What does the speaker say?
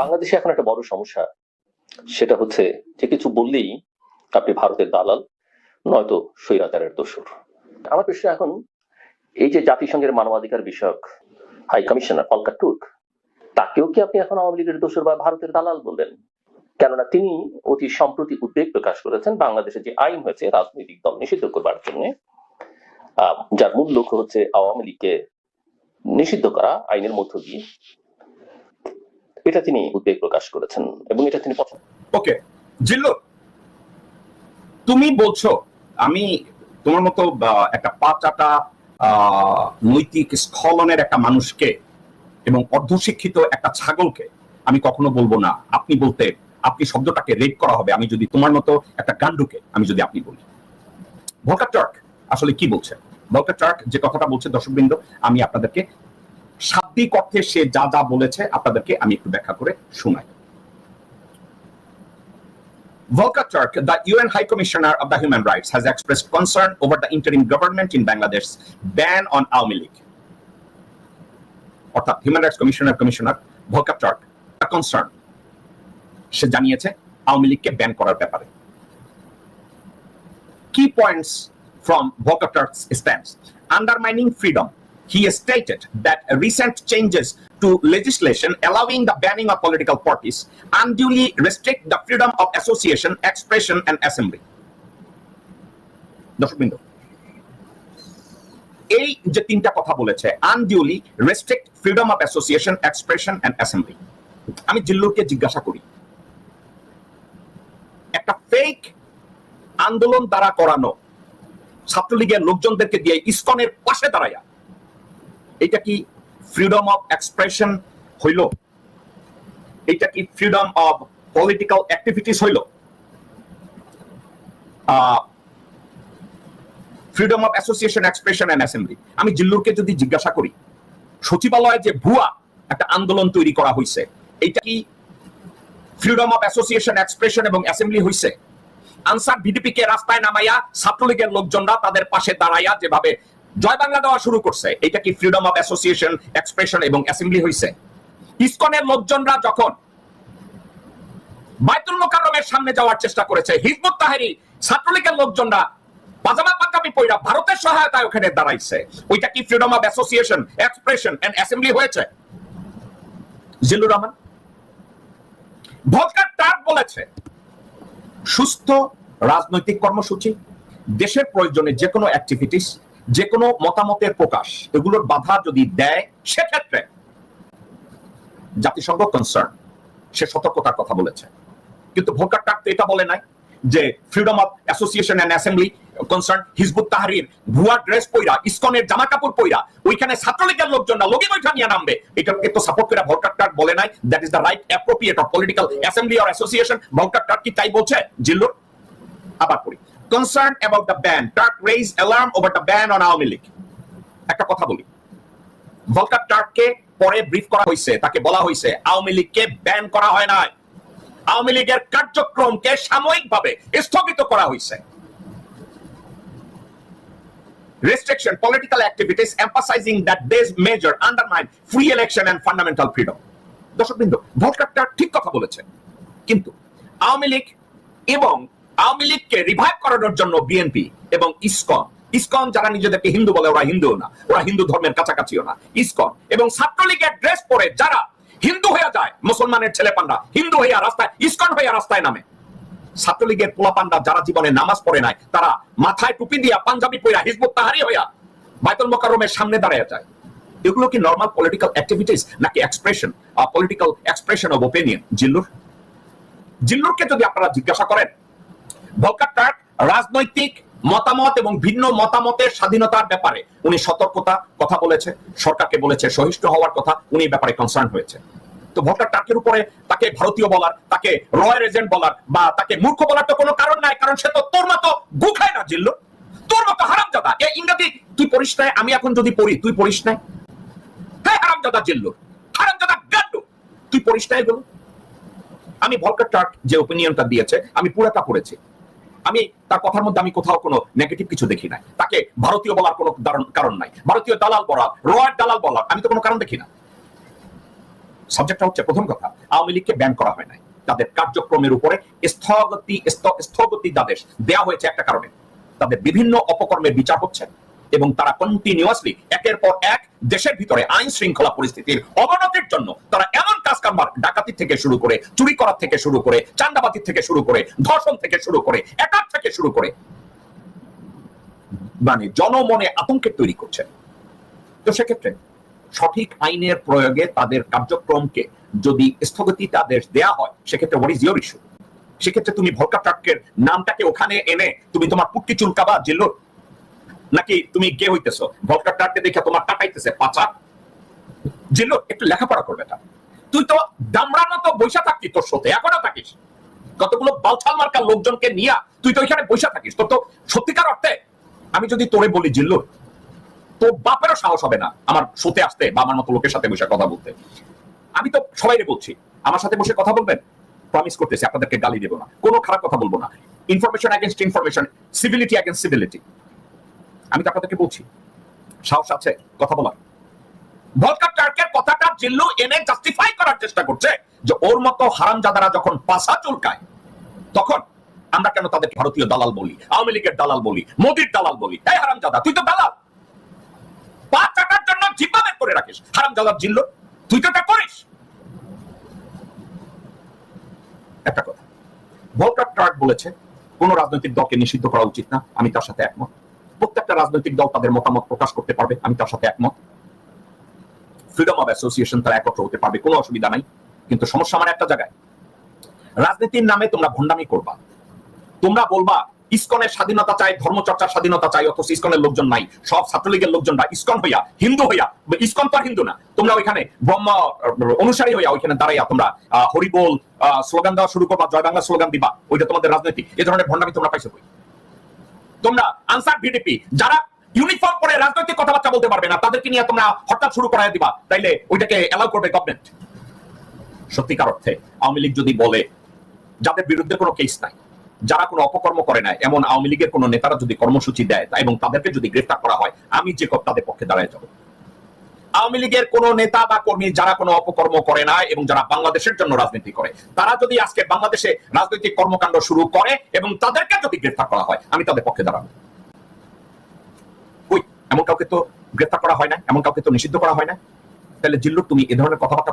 বাংলাদেশে এখন একটা বড় সমস্যা। সেটা হচ্ছে যে কিছু বললেই আপনি ভারতের দালাল, নয়তো স্বৈরাচারের দোষর। আমার প্রশ্ন এখন, এই যে জাতিসংঘের মানবাধিকার বিষয়ক হাই কমিশনার অলকা টুর্ক তাকেও কি আপনি এখন আওয়ামী লীগের দোষর বা ভারতের দালাল বলবেন কেননা তিনি অতি সম্প্রতি উদ্বেগ প্রকাশ করেছেন বাংলাদেশে যে আইন হয়েছে রাজনৈতিক দল নিষিদ্ধ করবার জন্য। যার মূল লক্ষ্য হচ্ছে আওয়ামী লীগকে নিষিদ্ধ করা, আইনের মধ্য দিয়ে। এটা তিনি উদ্বেগ প্রকাশ করেছেন এবং এটা তিনি পছন্দ ওকে জিল্লু তুমি বলছো, আমি তোমার মতো একটা পাচাটা নৈতিক স্খলনের একটা মানুষকে এবং অর্ধশিক্ষিত একটা ছাগলকে আমি কখনো বলব না। আপনি বলতে, আপনি শব্দটাকে রেড করা হবে, আমি যদি তোমার মতো একটা গান্ডুকে, আমি যদি আপনি বলি। ভলকার টার্ক আসলে কি বলছে? ভলকার টার্ক যে কথাটা বলছে দর্শকবৃন্দ, আমি আপনাদেরকে শাব্দিক অর্থে সে যা যা বলেছে আপনাদেরকে আমি একটু ব্যাখ্যা করে শোনাই Volker Turk, the UN High Commissioner of the Human Rights, has expressed concern over the interim government in Bangladesh's ban on Aumi League. অর্থাৎ human rights commissioner commissioner Volker Turk concern সে জানিয়েছে আওয়ামী লীগকে ব্যান করার ব্যাপারে points from Volker Turk's stands undermining freedom he stated that recent changes to legislation allowing the banning of political parties unduly restrict the freedom of association, expression, and assembly. দর্শকবৃন্দ এই যে তিনটা কথা বলেছে unduly restrict freedom of association expression and assembly আমি জিল্লুরকে জিজ্ঞাসা করি একটা ফেক আন্দোলন দ্বারা করানো ছাত্রলীগের লোকজনদেরকে দিয়ে ইসকনের পাশে দাঁড়ায়া এটা কি ফ্রিডম অফ এক্সপ্রেশন হইল? এটা কি ফ্রিডম অফ পলিটিক্যাল অ্যাক্টিভিটিস হইল? Freedom of association expression and assembly আমি জিল্লুরকে যদি জিজ্ঞাসা করি, সচিবালয়ে যে ভুয়া একটা আন্দোলন তৈরি করা হয়েছে এটা কি ফ্রিডম অফ অ্যাসোসিয়েশন এক্সপ্রেশন এবং অ্যাসেম্বলি হয়েছে আনসার ভিডিপি কে রাস্তায় নামাইয়া ছাত্রলীগের লোকজনরা তাদের পাশে দাঁড়াইয়া যেভাবে জয় বাংলা দেওয়া শুরু করছে। এটা কি ফ্রিডম অফ অ্যাসোসিয়েশন এক্সপ্রেশন এবং অ্যাসেম্বলি হয়েছে ইসকনের লোকজনরা যখন বাইতুল মোকাররমের সামনে যাওয়ার চেষ্টা করেছে, হিজবুত তাহেরি ছাত্রলীগের লোকজনরা পাজামা পাঞ্জাবি পয়রা ভারতের সহায়তায় ওখানে দাঁড়াইছে। ওইটা কি freedom of association expression and assembly হয়েছে? জিল্লুর রহমান, ভোটকার টার্ক বলেছে, সুস্থ রাজনৈতিক কর্মসূচি, দেশের প্রয়োজনে যে কোনো অ্যাক্টিভিটিস যে কোনো মতামতের প্রকাশ, এগুলোর বাধা যদি দেয়, সেক্ষেত্রে জাতিসংঘ কনসার্ন সে সতর্কতার কথা বলেছে। কিন্তু ভোকার টাক তো এটা বলে নাই যে freedom of association and assembly concern Hizbut Tahrir, ভুয়া ড্রেস পইরা, ইসকনের জামা কাপড় পইরা, ওইখানে ছাত্রলীগের লোকজন না লগি বৈঠা নিয়ে নামবে। এটাকে তো সাপোর্ট করে ভোকার টাক বলে নাই that is the right appropriate of political assembly or association Volker Turk কি তাই বলছে? জিল্লুর, আবার পড়ি। Concern about the ban Turk raise alarm over the ban on Awami League. একটা কথা বলি। ভলকার টার্ককে পরে ব্রিফ করা হয়েছে তাকে বলা হয়েছে আওয়ামী লীগকে ব্যান করা হয় নাই। আওয়ামী লীগের কার্যক্রমকে সাময়িকভাবে স্থগিত করা হয়েছে restriction political activities emphasising that base major undermine free election and fundamental freedom দর্শক বিন্দু ভোটকার্ড ঠিক কথা বলেছে। কিন্তু আওয়ামী লীগ এবং আওয়ামী লীগকে রিভাইভ করানোর জন্য বিএনপি এবং ইসকন। ইসকন যারা নিজেদেরকে হিন্দু বলে, ওরা হিন্দু না। ওরা হিন্দু ধর্মের কাছাকাছিও না। ইসকন এবং ছাত্রলীগের ড্রেস পরে যারা হিন্দু হয়ে যায়, মুসলমানের ছেলে পান্ডা, হিন্দু হইয়া রাস্তায়, ইসকন হইয়া রাস্তায় নামে। ছাত্রলীগের পোলাপান্ডা যারা জীবনে নামাজ পড়ে নাই, তারা মাথায় টুপি দিয়া পাঞ্জাবি পইরা হিজবুত তাহারি হইয়া বাইতুল মোকাররমের সামনে দাঁড়ায় যায়। এগুলো কি নর্মাল পলিটিক্যাল অ্যাক্টিভিটিস নাকি expression political expression of opinion Zillur? জিল্লুরকে যদি আপনারা জিজ্ঞাসা করেন ভলকার রাজনৈতিক মতামত এবং ভিন্ন মতামতের স্বাধীনতার ব্যাপারে। উনি সতর্কতা কথা বলেছে, সরকারকে বলেছে, সহিষ্ণু হওয়ার কথা উনি ব্যাপারে কনসার্ন হয়েছে। তো ভোটার টার্কের উপরে তাকে ভারতীয় বলার, তাকে রয়্যাল এজেন্ট বলার বা তাকে মূর্খ বলার তো কোনো কারণ নাই, কারণ সে তো তোর মতো গুখায় না, জিল্লু। তোর মতো হারামজাদা। এই ইংরেজি, তুই পড়িস নাই, আমি এখন যদি পড়ি, তুই পড়িস নাই? হ্যাঁ হারামজাদা জিল্লুর হারামজাদা গাড্ডু, তুই পড়িস নাই এগুলো? আমি ভলকার টার্ক যে ওপিনিয়নটা দিয়েছে, আমি পুরাটা পড়েছি। আমি, তার কথার মধ্যে আমি কোথাও কোনো নেগেটিভ কিছু দেখি নাই। তাকে ভারতীয় বলার কোনো কারণ- নাই। ভারতীয় দালাল বলার রয়্যাল দালাল বলার, আমি তো কোনো কারণ দেখি না। সাবজেক্টটা হচ্ছে প্রথম কথা, আওয়ামী লীগকে ব্যান করা হয় নাই। তাদের কার্যক্রমের উপরে স্থগতি স্থগতি দাদেশ দেওয়া হয়েছে একটা কারণে। তাদের বিভিন্ন অপকর্মের বিচার হচ্ছে। এবং তারা কন্টিনিউয়াসলি একের পর এক, দেশের ভিতরে আইন শৃঙ্খলা পরিস্থিতির অবনতির জন্য তারা এমন কাজ কারবার ডাকাতি থেকে শুরু করে, চুরি করার থেকে শুরু করে চান্দাবাতি থেকে শুরু করে, ধর্ষণ থেকে শুরু করে অ্যাটাক থেকে শুরু করে। মানে জনমনে আতঙ্কের তৈরি করছে। তো সেক্ষেত্রে সঠিক আইনের প্রয়োগে তাদের কার্যক্রমকে যদি স্থগতিতাদেশ দেয়া হয়, সেক্ষেত্রে হোয়াট ইজ ইয়োর ইস্যু সেক্ষেত্রে তুমি ভলকা ট্রাকের নামটাকে ওখানে এনে তুমি তোমার পুটকি চুলকাবা জিল্লুর নাকি তুমি কে হইতেছো? ভলকা ট্রাককে দেখে তোমার টাকাইতেছে পাচা। জিল্লুর, একটু লেখাপড়া করবে এটা তুই তো দামড়ার মতো বৈশা থাকতি তোর সাথে, এখনও থাকিস। কতগুলো বালছাল মার্কার লোকজনকে নিয়া তুই তো ওইখানে বৈশা থাকিস। তোর তো সত্যিকার অর্থে, আমি যদি তোরে বলি, জিল্লুর, তোর বাপেরও সাহস হবে না আমার শোতে আসতে বা আমার মতো লোকের সাথে বসে কথা বলতে। আমি তো সবাইকে বলছি, আমার সাথে বসে কথা বলবেন? প্রমিস করতেছি, আপনাদেরকে গালি দেবো না। কোনো খারাপ কথা বলব না। Information against information civility against civility আমি তো আপনাদেরকে বলছি, সাহস আছে, কথা বলার। ভলকার টার্কের কথাটা জিল্লু এনে জাস্টিফাই করার চেষ্টা করছে যে ওর মতো হারামজাদারা যখন পাশা চুলকায়, তখন আমরা কেন তাদেরকে ভারতীয় দালাল বলি, আওয়ামী লীগের দালাল বলি, মোদির দালাল বলি? এই হারামজাদা, তুই তো দালাল। পা চাটার জন্য জিব্বা বের করে রাখিস। হারামজাদার জিল্লু, তুই তো এটা করিস। একটা কথা ভলকার টার্ক বলেছে, কোন রাজনৈতিক দলকে নিষিদ্ধ করা উচিত না, আমি তার সাথে একমত। প্রত্যেকটা রাজনৈতিক দল তাদের মতামত প্রকাশ করতে পারবে, আমি তার সাথে একমত। ফ্রিডম অফ অ্যাসোসিয়েশন তারা একত্র হতে পারবে, কোনো অসুবিধা নাই। কিন্তু সমস্যা আমার একটা জায়গায়, রাজনীতির নামে তোমরা ভণ্ডামি করবা। তোমরা বলবা, ইসকনের স্বাধীনতা চাই, ধর্মচর্চার স্বাধীনতা চাই, অথচ ইসকনের লোকজন নাই। সব ছাত্রলীগের লোকজনরা ইসকন হইয়া, হিন্দু হইয়া, ইস্কন তো হিন্দু না। তোমরা ওইখানে ব্রহ্ম অনুসারী হইয়া ওইখানে দাঁড়াইয়া তোমরা হরিবোল স্লোগান দেওয়া শুরু করবা, জয় বাংলা স্লোগান দিবা। ওইটা তোমাদের রাজনীতি। এই ধরনের ভণ্ডামি তোমরা পাইছো তোমরা আনসার ভিডিপি যারা ইউনিফর্ম পরে রাজনৈতিক কথাবার্তা বলতে পারবে না, তাদেরকে নিয়ে তোমরা হঠাৎ শুরু করাই দিবা। তাইলে ওইটাকে অ্যালাউ করবে গভর্নমেন্ট সত্যিকার অর্থে, আওয়ামী লীগ যদি বলে, যাদের বিরুদ্ধে কোনো কেস নাই, যারা কোনো অপকর্ম করে না এমন আওয়ামী লীগের কোনো নেতারা যদি কর্মসূচি দেয়, এবং তাদেরকে যদি গ্রেফতার করা হয়, আমি যে তাদের পক্ষে দাঁড়ায় যাব। আওয়ামী লীগের কোন নেতা বা কর্মী যারা কোনো অপকর্ম করে না এবং যারা বাংলাদেশের জন্য রাজনীতি করে, তারা যদি আজকে বাংলাদেশে রাজনৈতিক কর্মকাণ্ড শুরু করে এবং তাদেরকে যদি গ্রেফতার করা হয়, আমি তাদের পক্ষে দাঁড়াবো। এমন কাউকে তো গ্রেফতার করা হয় না, এমন কাউকে তো নিষিদ্ধ করা হয় না? তাহলে জিল্লুর, তুমি এ ধরনের কথাবার্তা